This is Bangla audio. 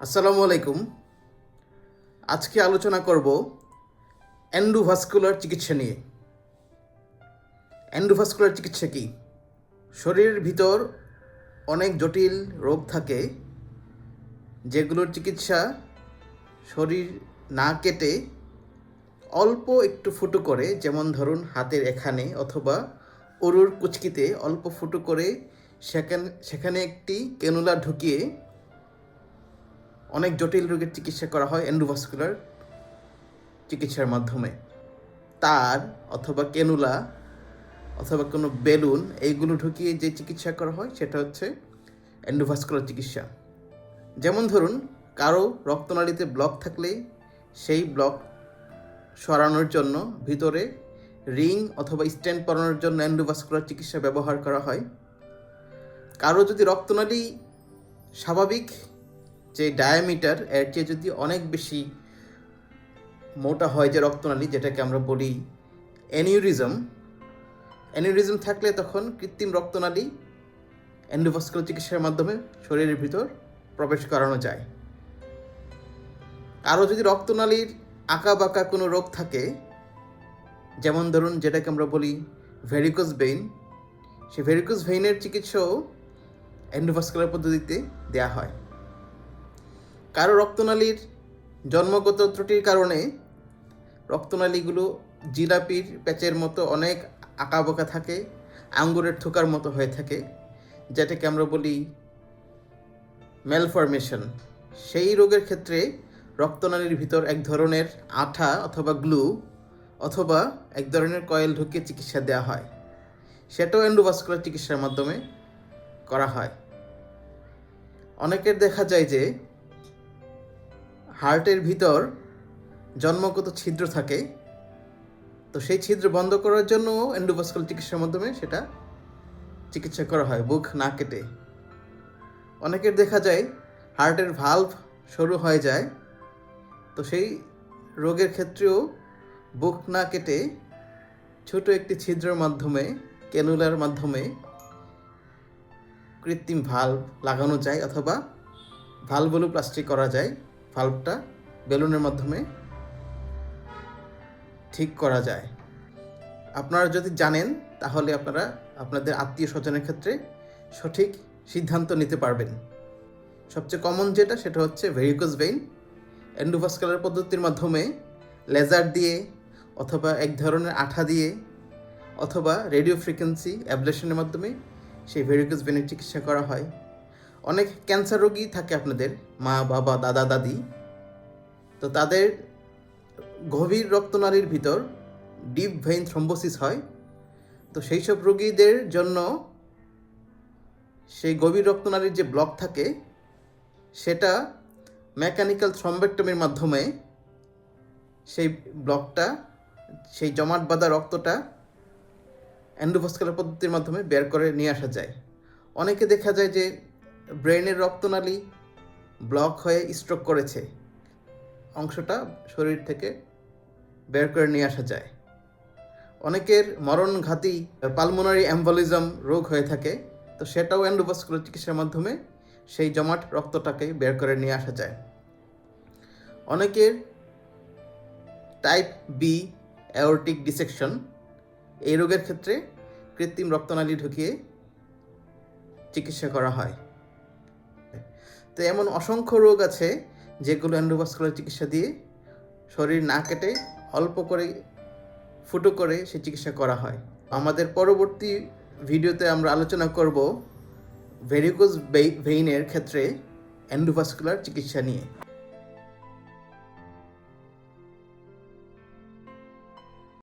আসসালামু আলাইকুম। আজকে আলোচনা করব অ্যান্ডোভাস্কুলার চিকিৎসা নিয়ে। অ্যান্ডোভাস্কুলার চিকিৎসা কি? শরীরের ভিতর অনেক জটিল রোগ থাকে, যেগুলোর চিকিৎসা শরীর না কেটে অল্প একটু ফুটো করে, যেমন ধরুন হাতের এখানে অথবা অরুর কুচকিতে অল্প ফুটো করে সেখানে সেখানে একটি কেনুলা ঢুকিয়ে অনেক জটিল রোগের চিকিৎসা করা হয় এন্ডোভাস্কুলার চিকিৎসার মাধ্যমে। তার অথবা কেনুলা অথবা কোনো বেলুন, এইগুলো ঢুকিয়ে যে চিকিৎসা করা হয় সেটা হচ্ছে এন্ডোভাস্কুলার চিকিৎসা। যেমন ধরুন, কারও রক্তনালীতে ব্লক থাকলে সেই ব্লক সরানোর জন্য ভিতরে রিং অথবা স্ট্যান্ড পরানোর জন্য এন্ডোভাস্কুলার চিকিৎসা ব্যবহার করা হয়। কারও যদি রক্তনালী স্বাভাবিক যে ডায়ামিটার এর চেয়ে যদি অনেক বেশি মোটা হয় যে রক্তনালী, যেটাকে আমরা বলি অ্যানিউরিজম অ্যানিউরিজম থাকলে তখন কৃত্রিম রক্তনালী এন্ডোভাস্কুলার চিকিৎসার মাধ্যমে শরীরের ভিতর প্রবেশ করানো যায়। আরও যদি রক্তনালীর আঁকা বাঁকা কোনো রোগ থাকে, যেমন ধরুন যেটাকে আমরা বলি ভেরিকোস ভেইন সেই ভেরিকোস ভেইনের চিকিৎসাও এন্ডোভাস্কুলার পদ্ধতিতে দেয়া হয়। কারও রক্তনালীর জন্মগত ত্রুটির কারণে রক্তনালীগুলো জিলাপির প্যাচের মতো অনেক আঁকাবাঁকা থাকে, আঙ্গুরের থোকার মতো হয়ে থাকে, যেটাকে আমরা বলি ম্যালফরমেশন সেই রোগের ক্ষেত্রে রক্তনালীর ভিতর এক ধরনের আঠা অথবা গ্লু অথবা এক ধরনের কয়েল ঢুকিয়ে চিকিৎসা দেওয়া হয়। সেটাও এন্ডোভাস্কুলার চিকিৎসার মাধ্যমে করা হয়। অনেকের দেখা যায় যে হার্টের ভিতর জন্মগত ছিদ্র থাকে, তো সেই ছিদ্র বন্ধ করার জন্য এন্ডোভাস্কুলার চিকিৎসার মাধ্যমে সেটা চিকিৎসা করা হয়, বুক না কেটে। অনেকের দেখা যায় হার্টের ভালভ সরু হয়ে যায়, তো সেই রোগের ক্ষেত্রেও বুক না কেটে ছোট একটি ছিদ্রের মাধ্যমে ক্যানুলার মাধ্যমে কৃত্রিম ভাল্ব লাগানো যায় অথবা ভালভুলো প্লাস্টিক করা যায়। ভাল্বটা বেলুনের মাধ্যমে ঠিক করা যায়। আপনারা যদি জানেন, তাহলে আপনারা আপনাদের আত্মীয় স্বজনের ক্ষেত্রে সঠিক সিদ্ধান্ত নিতে পারবেন। সবচেয়ে কমন যেটা, সেটা হচ্ছে ভেরিকোস ভেইন এন্ডোভাস্কুলার পদ্ধতির মাধ্যমে লেজার দিয়ে অথবা এক ধরনের আঠা দিয়ে অথবা রেডিও ফ্রিকোয়েন্সি অ্যাবলেশনের মাধ্যমে সেই ভেরিকোস ভেনের চিকিৎসা করা হয়। অনেক ক্যান্সার রোগী থাকে আপনাদের, মা, বাবা, দাদা, দাদি। তো তাদের গভীর রক্তনালীর ভিতর ডিপ ভেইন থ্রম্বোসিস হয়। তো সেই সব রোগীদের জন্য সেই গভীর রক্তনালীর যে ব্লক থাকে, সেটা মেকানিক্যাল থ্রম্বেক্টমির মাধ্যমে সেই ব্লকটা সেই জমাট বাঁধা রক্তটা অ্যান্ডোভাস্কুলার পদ্ধতির মাধ্যমে বের করে নিয়ে আসা যায়। অনেকে দেখা যায় যে ব্রেনের রক্তনালী ব্লক হয়ে স্ট্রোক করেছে। অংশটা শরীর থেকে বের করে নিয়ে আসা যায়। অনেকের মরণঘাতী পালমোনারি অ্যাম্বলিজম রোগ হয়ে থাকে, তো সেটাও অ্যান্ডোভাস্কুলার চিকিৎসার মাধ্যমে সেই জমাট রক্তটাকে বের করে নিয়ে আসা যায়। অনেকের টাইপ বি অ্যাওরটিক ডিসেকশন, এই রোগের ক্ষেত্রে কৃত্রিম রক্তনালী ঢুকিয়ে চিকিৎসা করা হয়। তো এমন অসংখ্য রোগ আছে যেগুলো অ্যান্ডোভাস্কুলার চিকিৎসা দিয়ে শরীর না কেটে অল্প করে ফুটো করে সে চিকিৎসা করা হয়। আমাদের পরবর্তী ভিডিওতে আমরা আলোচনা করব ভেরিকোজ ভেইনের ক্ষেত্রে অ্যান্ডোভাস্কুলার চিকিৎসা নিয়ে।